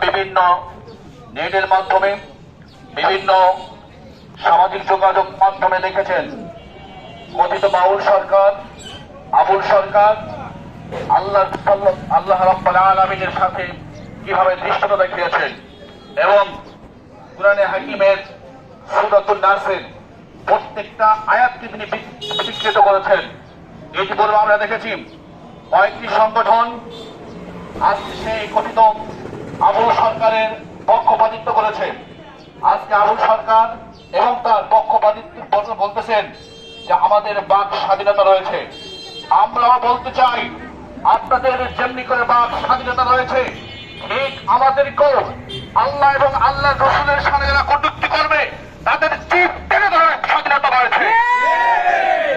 টিভির মাধ্যমে বিভিন্ন সামাজিক যোগাযোগ মাধ্যমে দেখেছেন কথিত বাউল সরকার, আবুল সরকার, আল্লাহ আল্লাহ রব্বাল আলমিনের সাথে কীভাবে দৃষ্টতা দেখিয়েছেন এবং কোরআনে হাকিমের সুরাতুল নাসের প্রত্যেকটা আয়াতকে তিনি বিকৃত করেছেন। এটি পূর্বে আমরা দেখেছি কয়েকটি সংগঠন আজকে সেই কথিত আবুল সরকারের পক্ষপাতিত্ব করেছে। আজকে আবুল সরকার এবং তার পক্ষপাতিত্ব বল- বলতেছেন যে আমাদের বাক স্বাধীনতা রয়েছে। আমরাও বলতে চাই, আপনাদের যেমনি করে বাক স্বাধীনতা রয়েছে, ঠিক আমাদেরকেও আল্লাহ এবং আল্লাহ রসুলের